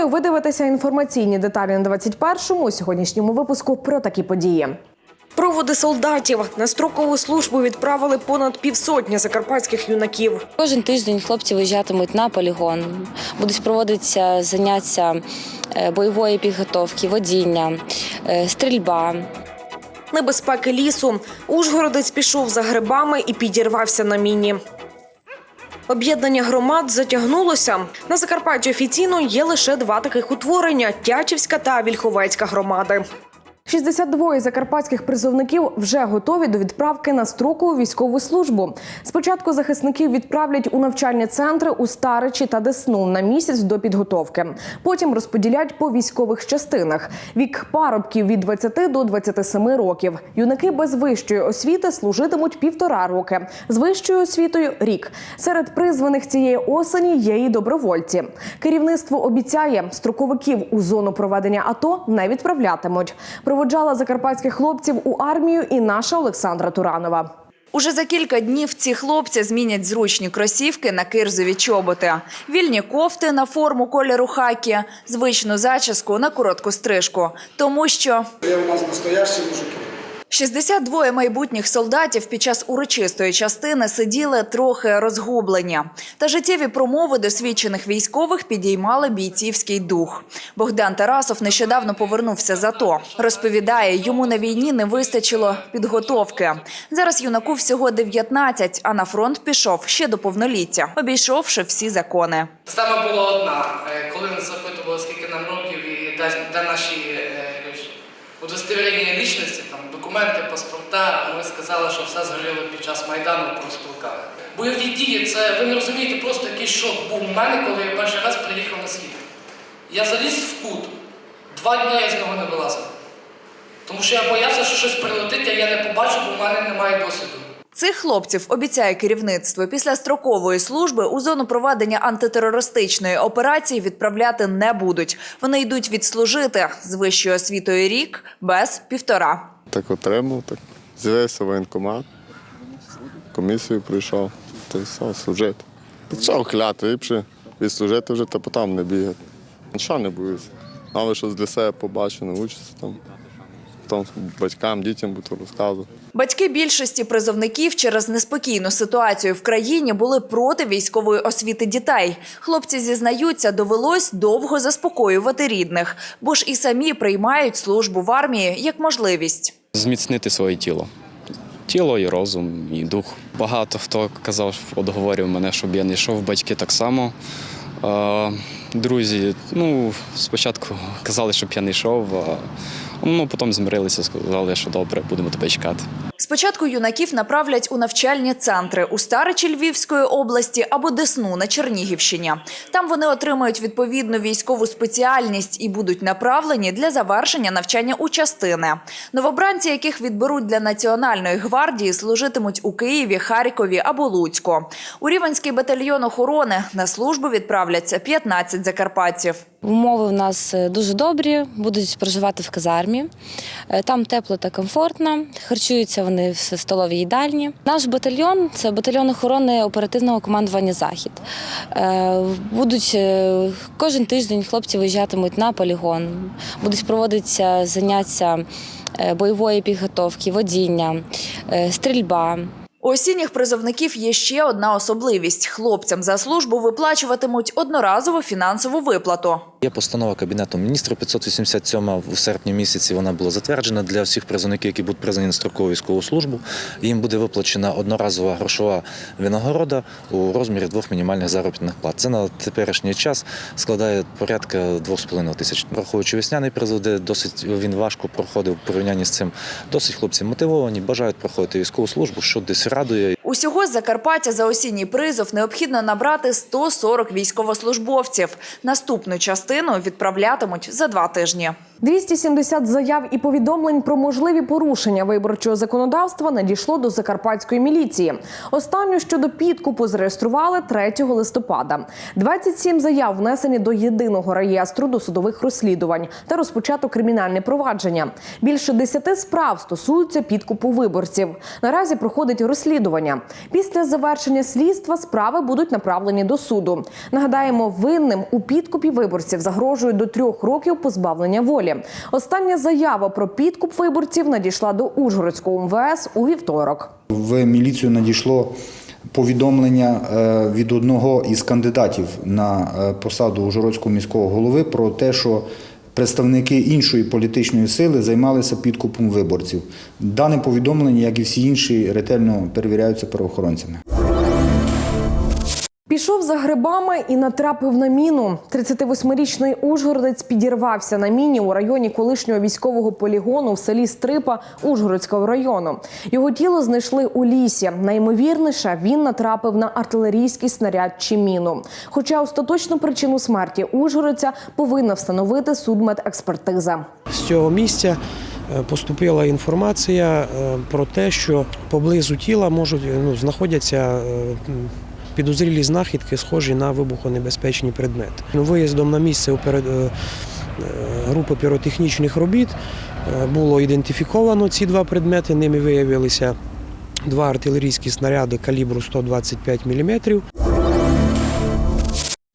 Пропоную видивитися інформаційні деталі на 21-му у сьогоднішньому випуску про такі події. Проводи солдатів на строкову службу відправили понад півсотні закарпатських юнаків. Кожен тиждень хлопці виїжджатимуть на полігон, будуть проводитися заняття е, бойової підготовки, водіння, е, стрільба. Небезпеки лісу. Ужгородець пішов за грибами і підірвався на міні. Об'єднання громад затягнулося. На Закарпатті офіційно є лише два таких утворення: Тячівська та Вільховецька громади. 62 закарпатських призовників вже готові до відправки на строкову військову службу. Спочатку захисників відправлять у навчальні центри у Старичі та Десну на місяць до підготовки. Потім розподілять по військових частинах. Вік парубків від 20 до 27 років. Юнаки без вищої освіти служитимуть півтора роки, з вищою освітою рік. Серед призваних цієї осені є і добровольці. Керівництво обіцяє, строковиків у зону проведення АТО не відправлятимуть. Проводжала закарпатських хлопців у армію і наша Олександра Туранова. Уже за кілька днів ці хлопці змінять зручні кросівки на кирзові чоботи, вільні кофти на форму кольору хакі, звичну зачіску на коротку стрижку. Тому що Є у нас настоящі мужики. 62 майбутніх солдатів під час урочистої частини сиділи трохи розгублені. Та життєві промови досвідчених військових підіймали бійцівський дух. Богдан Тарасов нещодавно повернувся з АТО. Розповідає, йому на війні не вистачило підготовки. Зараз юнаку всього 19, а на фронт пішов ще до повноліття, обійшовши всі закони. Саме була одна, е, коли нас запитували, скільки нам років і де, наші е, удостовірення лічності, документи, паспорта. Ми сказали, що все згоріло під час майдану в профспілках. Бойові дії це ви не розумієте, просто якийсь шок був у мене, коли я перший раз приїхав на схід. Я заліз в кут. Два дні я з нього не вилазив. Тому що я боявся, що щось прилетить, а я не побачу, бо в мене немає досвіду. Цих хлопців обіцяє керівництво після строкової служби у зону проведення антитерористичної операції відправляти не будуть. Вони йдуть відслужити з вищою освітою рік без півтора. Так отримав, так з'явився воєнкомат, комісію прийшов, та й все, служити. Почав хляти, ліпше відслужити вже, та потім не бігати. Нічого не боюся. Нове щось для себе побачу, навчуся там. Потім батькам, дітям буду розказувати. Батьки більшості призовників через неспокійну ситуацію в країні були проти військової освіти дітей. Хлопці зізнаються, довелось довго заспокоювати рідних, бо ж і самі приймають службу в армії як можливість. Зміцнити своє тіло. Тіло і розум, і дух. Багато хто казав, одговорив мене, щоб я не йшов, батьки так само. Друзі, ну, спочатку казали, щоб я не йшов, а ну, потім змирилися, сказали, що добре, будемо тебе чекати. Спочатку юнаків направлять у навчальні центри у Старичі Львівської області або Десну на Чернігівщині. Там вони отримають відповідну військову спеціальність і будуть направлені для завершення навчання у частини. Новобранці, яких відберуть для національної гвардії, служитимуть у Києві, Харкові або Луцьку. У Рівенський батальйон охорони на службу відправляться 15 закарпатців. Умови в нас е, дуже добрі, будуть проживати в казармі. Е, Там тепло та комфортно. Харчуються вони в столовій їдальні. Наш батальйон це батальйон охорони оперативного командування Захід. Е, Будуть е, кожен тиждень хлопці виїжджатимуть на полігон, будуть проводитися заняття е, бойової підготовки, водіння, стрільба. У осінніх призовників є ще одна особливість: хлопцям за службу виплачуватимуть одноразову фінансову виплату. Є постанова Кабінету міністрів 587 у серпні місяці. Вона була затверджена для всіх призовників, які будуть призвані на строкову військову службу. Їм буде виплачена одноразова грошова винагорода у розмірі двох мінімальних заробітних плат. Це на теперішній час складає порядка 2,5 тисяч. Враховуючи весняний призов, де досить він важко проходив в порівнянні з цим. Досить хлопці мотивовані, бажають проходити військову службу, що десь радує. Усього з Закарпаття за осінній призов необхідно набрати 140 військовослужбовців. Наступну частину відправлятимуть за два тижні. 270 заяв і повідомлень про можливі порушення виборчого законодавства надійшло до закарпатської міліції. Останню щодо підкупу зареєстрували 3 листопада. 27 заяв внесені до єдиного реєстру досудових розслідувань та розпочато кримінальне провадження. Більше 10 справ стосуються підкупу виборців. Наразі проходить розслідування. Після завершення слідства справи будуть направлені до суду. Нагадаємо, винним у підкупі виборців загрожує до трьох років позбавлення волі. Остання заява про підкуп виборців надійшла до Ужгородського МВС у вівторок. В міліцію надійшло повідомлення е, від одного із кандидатів на е, посаду Ужгородського міського голови про те, що представники іншої політичної сили займалися підкупом виборців. Дане повідомлення, як і всі інші, ретельно перевіряються правоохоронцями. Пішов за грибами і натрапив на міну. 38-річний ужгородець підірвався на міні у районі колишнього військового полігону в селі Стрипа Ужгородського району. Його тіло знайшли у лісі. Найімовірніше він натрапив на артилерійський снаряд чи міну. Хоча остаточну причину смерті ужгородця повинна встановити судмедекспертиза. З цього місця е, поступила інформація е, про те, що поблизу тіла можуть ну, знаходяться е, підозрілі знахідки, схожі на вибухонебезпечні предмети. Ну, Виїздом на місце е, е, групи піротехнічних робіт е, було ідентифіковано ці два предмети. Ними виявилися два артилерійські снаряди калібру 125 мм.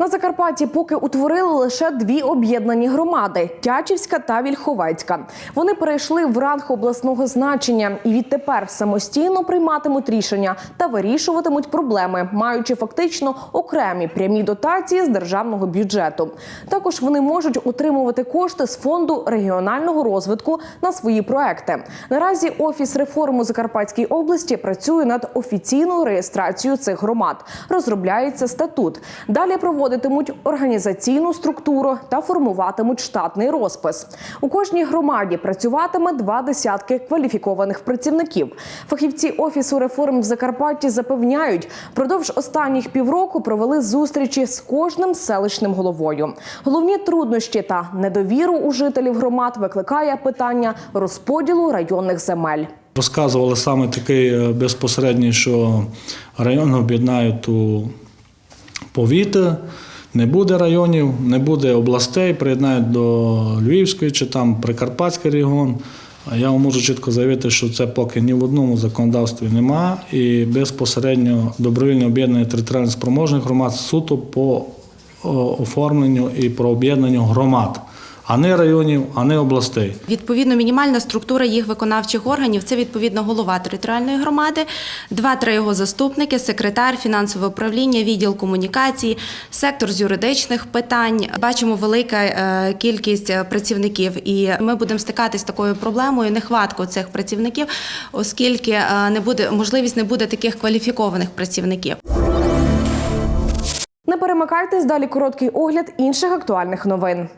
На Закарпатті поки утворили лише дві об'єднані громади Тячівська та Вільховецька. Вони перейшли в ранг обласного значення і відтепер самостійно прийматимуть рішення та вирішуватимуть проблеми, маючи фактично окремі прямі дотації з державного бюджету. Також вони можуть отримувати кошти з фонду регіонального розвитку на свої проекти. Наразі офіс реформ у Закарпатській області працює над офіційною реєстрацією цих громад. Розробляється статут. Далі проводитимуть організаційну структуру та формуватимуть штатний розпис. У кожній громаді працюватиме два десятки кваліфікованих працівників. Фахівці офісу реформ в Закарпатті запевняють, впродовж останніх півроку провели зустрічі з кожним селищним головою. Головні труднощі та недовіру у жителів громад викликає питання розподілу районних земель. Розказували саме такий е, безпосередній, що район об'єднають у повіти, не буде районів, не буде областей, приєднають до Львівської чи там Прикарпатський регіон. Я вам можу чітко заявити, що це поки ні в одному законодавстві нема, і безпосередньо добровільне об'єднання територіально спроможних громад суто по оформленню і про об'єднанню громад, а не районів, а не областей. Відповідно, мінімальна структура їх виконавчих органів це відповідно голова територіальної громади, два-три його заступники, секретар, фінансове управління, відділ комунікації, сектор з юридичних питань. Бачимо велика е, кількість е, працівників, і ми будемо стикатися з такою проблемою нехватку цих працівників, оскільки е, не буде можливість не буде таких кваліфікованих працівників. Не перемикайтесь далі короткий огляд інших актуальних новин.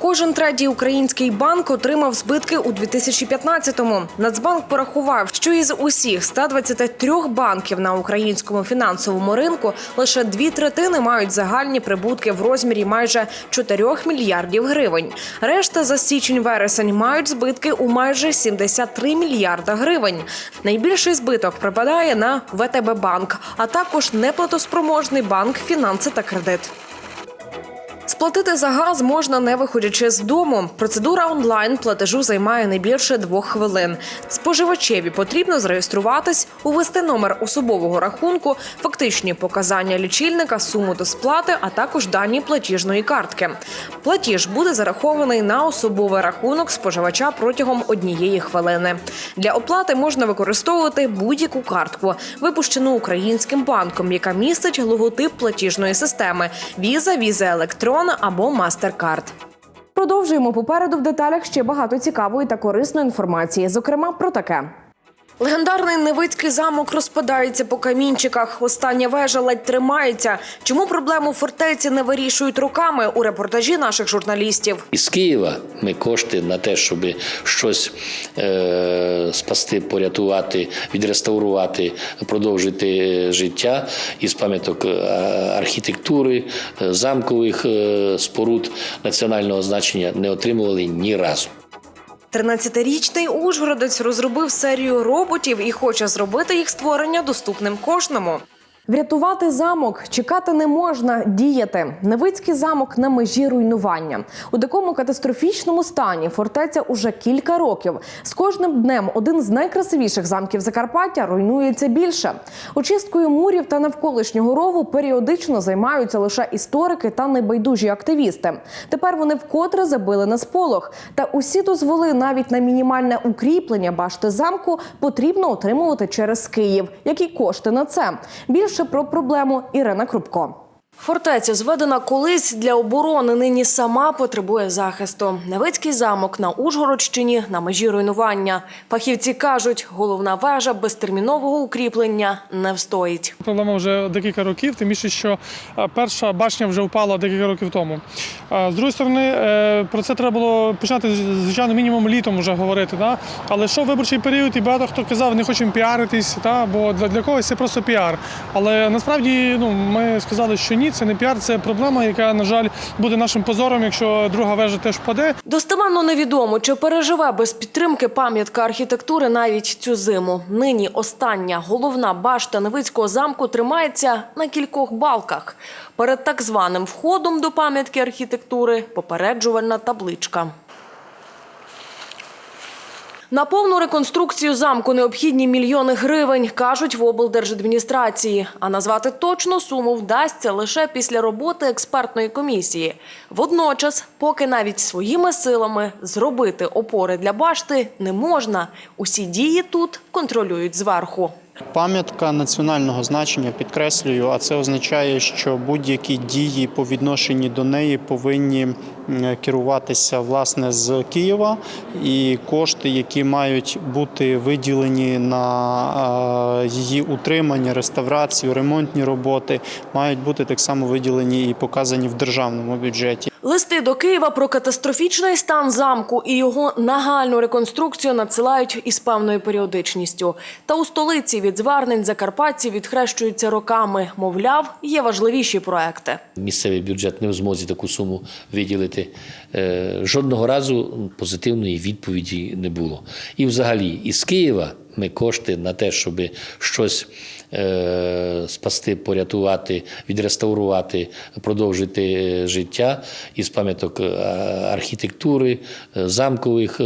Кожен третій український банк отримав збитки у 2015-му. Нацбанк порахував, що із усіх 123 банків на українському фінансовому ринку лише дві третини мають загальні прибутки в розмірі майже 4 мільярдів гривень. Решта за січень-вересень мають збитки у майже 73 мільярда гривень. Найбільший збиток припадає на ВТБ банк, а також неплатоспроможний банк фінанси та кредит. Сплатити за газ можна не виходячи з дому. Процедура онлайн платежу займає не більше двох хвилин. Споживачеві потрібно зареєструватись, увести номер особового рахунку, фактичні показання лічильника, суму до сплати, а також дані платіжної картки. Платіж буде зарахований на особовий рахунок споживача протягом однієї хвилини. Для оплати можна використовувати будь-яку картку, випущену українським банком, яка містить логотип платіжної системи Visa, Visa Electron або MasterCard. Продовжуємо попереду в деталях ще багато цікавої та корисної інформації, зокрема про таке. Легендарний Невицький замок розпадається по камінчиках. Остання вежа ледь тримається. Чому проблему фортеці не вирішують руками у репортажі наших журналістів? Із Києва ми кошти на те, щоб щось е, спасти, порятувати, відреставрувати, продовжити життя із пам'яток е, архітектури, е, замкових е, споруд національного значення не отримували ні разу. 13-річний Ужгородець розробив серію роботів і хоче зробити їх створення доступним кожному. Врятувати замок чекати не можна, діяти. Невицький замок на межі руйнування. У такому катастрофічному стані фортеця уже кілька років. З кожним днем один з найкрасивіших замків Закарпаття руйнується більше. Очисткою мурів та навколишнього рову періодично займаються лише історики та небайдужі активісти. Тепер вони вкотре забили на сполох. Та усі дозволи навіть на мінімальне укріплення башти замку потрібно отримувати через Київ. Які кошти на це? Більше про проблему Ірина Крупко. Фортеця, зведена колись для оборони, нині сама потребує захисту. Невицький замок на Ужгородщині на межі руйнування. Фахівці кажуть, головна вежа без термінового укріплення не встоїть. Проблема вже декілька років, тим більше, що перша башня вже впала декілька років тому. З другої сторони, е, про це треба було починати, звичайно, мінімум літом вже говорити. Да? Але йшов виборчий період, і багато хто казав, не хочемо піаритись, та? бо для, для когось це просто піар. Але насправді ну, ми сказали, що ні, це не піар, це проблема, яка, на жаль, буде нашим позором, якщо друга вежа теж впаде. Достеменно невідомо, чи переживе без підтримки пам'ятка архітектури навіть цю зиму. Нині остання головна башта Невицького замку тримається на кількох балках. Перед так званим входом до пам'ятки архітектури попереджувальна табличка. На повну реконструкцію замку необхідні мільйони гривень, кажуть в облдержадміністрації. А назвати точну суму вдасться лише після роботи експертної комісії. Водночас, поки навіть своїми силами зробити опори для башти не можна. Усі дії тут контролюють зверху. Пам'ятка національного значення підкреслюю, а це означає, що будь-які дії по відношенню до неї повинні керуватися власне з Києва, і кошти, які мають бути виділені на її утримання, реставрацію, ремонтні роботи, мають бути так само виділені і показані в державному бюджеті. Листи до Києва про катастрофічний стан замку і його нагальну реконструкцію надсилають із певною періодичністю. Та у столиці від звернень закарпатці відхрещуються роками. Мовляв, є важливіші проекти. Місцевий бюджет не в змозі таку суму виділити. Е, Жодного разу позитивної відповіді не було. І взагалі із Києва ми кошти на те, щоб щось е, спасти, порятувати, відреставрувати, продовжити е, життя із пам'яток е, архітектури, замкових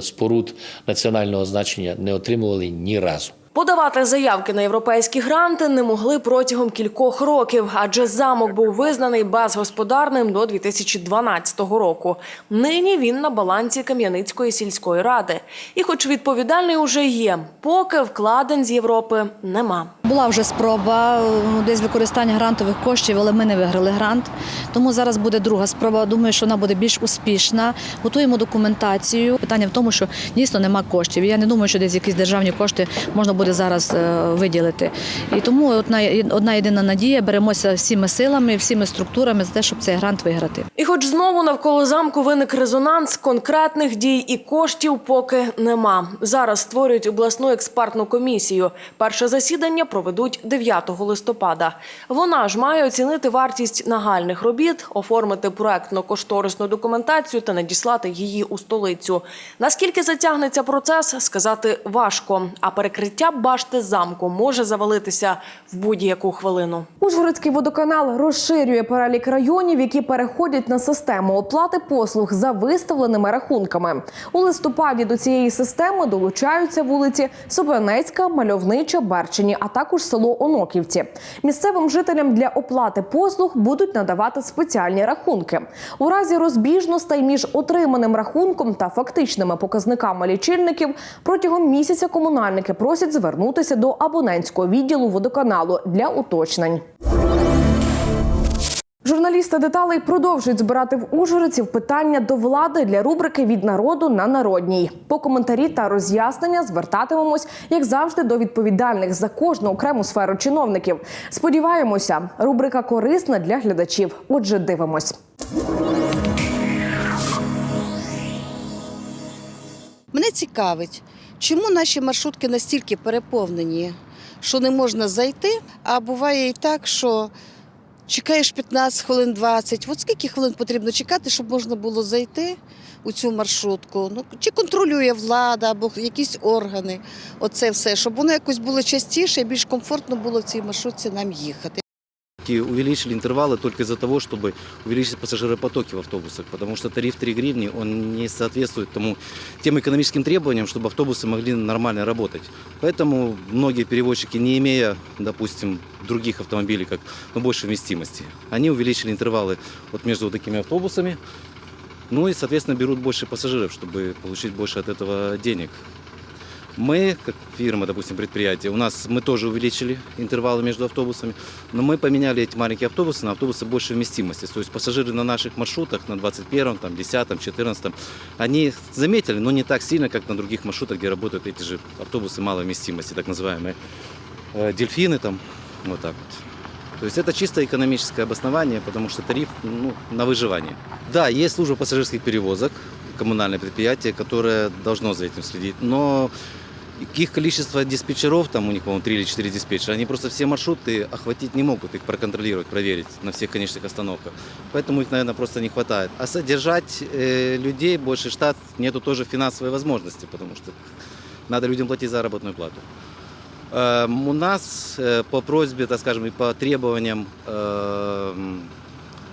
споруд національного значення не отримували ні разу. Подавати заявки на європейські гранти не могли протягом кількох років, адже замок був визнаний безгосподарним до 2012 року. Нині він на балансі Кам'яницької сільської ради. І, хоч відповідальний уже є, поки вкладень з Європи нема. Була вже спроба десь використання грантових коштів, але ми не виграли грант. Тому зараз буде друга спроба. Думаю, що вона буде більш успішна. Готуємо документацію. Питання в тому, що дійсно нема коштів. Я не думаю, що десь якісь державні кошти можна буде зараз е, виділити. І тому одна, одна єдина надія беремося всіми силами, всіми структурами за те, щоб цей грант виграти. І хоч знову навколо замку виник резонанс, конкретних дій і коштів поки нема. Зараз створюють обласну експертну комісію. Перше засідання проведуть 9 листопада. Вона ж має оцінити вартість нагальних робіт, оформити проектно-кошторисну документацію та надіслати її у столицю. Наскільки затягнеться процес, сказати важко. А перекриття башти замку може завалитися в будь-яку хвилину. Ужгородський водоканал розширює перелік районів, які переходять на систему оплати послуг за виставленими рахунками. У листопаді до цієї системи долучаються вулиці Собранецька, Мальовнича, Берчині, а також село Оноківці. Місцевим жителям для оплати послуг будуть надавати спеціальні рахунки. У разі розбіжностей між отриманим рахунком та фактичними показниками лічильників протягом місяця комунальники просять звернутися до абонентського відділу водоканалу для уточнень. Журналісти деталей продовжують збирати в Ужгородців питання до влади для рубрики від народу на народній. По коментарі та роз'яснення звертатимемось, як завжди, до відповідальних за кожну окрему сферу чиновників. Сподіваємося, рубрика корисна для глядачів. Отже, дивимось. Мене цікавить, чому наші маршрутки настільки переповнені, що не можна зайти, а буває і так, що чекаєш 15 хвилин 20. От скільки хвилин потрібно чекати, щоб можна було зайти у цю маршрутку? Ну, чи контролює влада або якісь органи? Оце все, щоб воно якось було частіше і більш комфортно було в цій маршрутці нам їхати И увеличили интервалы только из-за того, чтобы увеличить пассажиропотоки в автобусах, потому что тариф 3 гривни, он не соответствует тому, тем экономическим требованиям, чтобы автобусы могли нормально работать. Поэтому многие перевозчики, не имея, допустим, других автомобилей, как ну, больше вместимости, они увеличили интервалы вот между вот такими автобусами, ну и, соответственно, берут больше пассажиров, чтобы получить больше от этого денег. Мы, как фирма, допустим, предприятие, у нас мы тоже увеличили интервалы между автобусами, но мы поменяли эти маленькие автобусы на автобусы большей вместимости. То есть пассажиры на наших маршрутах, на 21, там, 10, 14, они заметили, но не так сильно, как на других маршрутах, где работают эти же автобусы малой вместимости, так называемые э, дельфины, там, вот так вот. То есть это чисто экономическое обоснование, потому что тариф ну, на выживание. Да, есть служба пассажирских перевозок, коммунальное предприятие, которое должно за этим следить, но их количество диспетчеров, там у них, по-моему, 3 или 4 диспетчера, они просто все маршруты охватить не могут, их проконтролировать, проверить на всех конечных остановках. Поэтому их, наверное, просто не хватает. А содержать э, людей, больше штат, нету тоже финансовой возможности, потому что надо людям платить заработную плату. Эм, У нас э, по просьбе, так скажем, и по требованиям эм,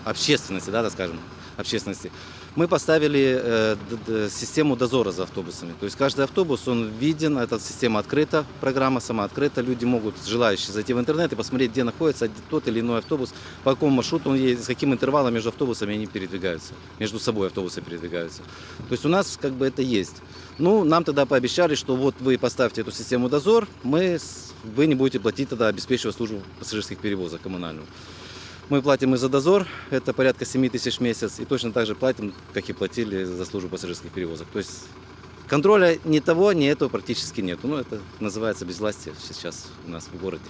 общественности, да, так скажем, общественности, мы поставили э, систему дозора за автобусами. То есть каждый автобус, он виден, эта система открыта, программа сама открыта. Люди могут, желающие, зайти в интернет и посмотреть, где находится тот или иной автобус, по какому маршруту он едет, с каким интервалом между автобусами они передвигаются, между собой автобусы передвигаются. То есть у нас как бы это есть. Ну, нам тогда пообещали, что вот вы поставьте эту систему дозор, мы, вы не будете платить тогда обеспечивать службу пассажирских перевозок коммунальную. Мы платим и за дозор, это порядка 7 тысяч в месяц, и точно так же платим, как и платили за службу пассажирских перевозок. То есть контроля ни того, ни этого практически нет. Ну, это называется безвластие сейчас у нас в городе.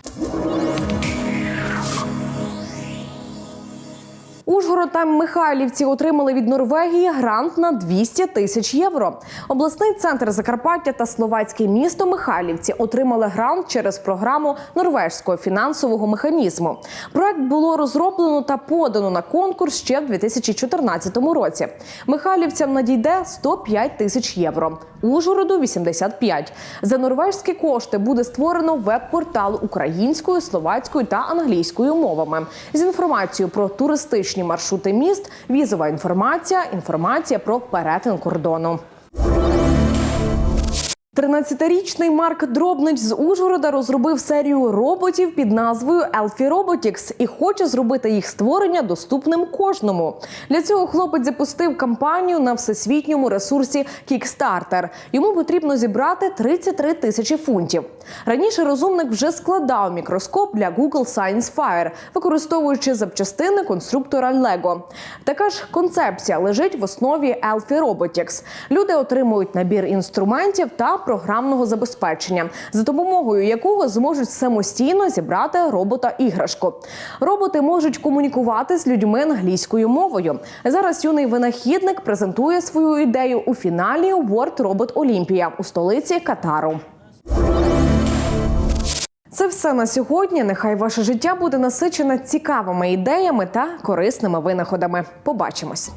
Ужгород та Михайлівці отримали від Норвегії грант на 200 тисяч євро. Обласний центр Закарпаття та словацьке місто Михайлівці отримали грант через програму норвежського фінансового механізму. Проект було розроблено та подано на конкурс ще в 2014 році. Михайлівцям надійде 105 тисяч євро. Ужгороду 85. За норвежські кошти буде створено веб-портал українською, словацькою та англійською мовами з інформацією про туристичні маршрути міст, візова інформація, інформація про перетин кордону. 13-річний Марк Дробнич з Ужгорода розробив серію роботів під назвою Elfie Robotics і хоче зробити їх створення доступним кожному. Для цього хлопець запустив кампанію на всесвітньому ресурсі Kickstarter. Йому потрібно зібрати 33 тисячі фунтів. Раніше розумник вже складав мікроскоп для Google Science Fire, використовуючи запчастини конструктора Lego. Така ж концепція лежить в основі Elfie Robotics. Люди отримують набір інструментів та програмного забезпечення, за допомогою якого зможуть самостійно зібрати робота-іграшку. Роботи можуть комунікувати з людьми англійською мовою. Зараз юний винахідник презентує свою ідею у фіналі World Robot Olympia у столиці Катару. Це все на сьогодні. Нехай ваше життя буде насичене цікавими ідеями та корисними винаходами. Побачимось.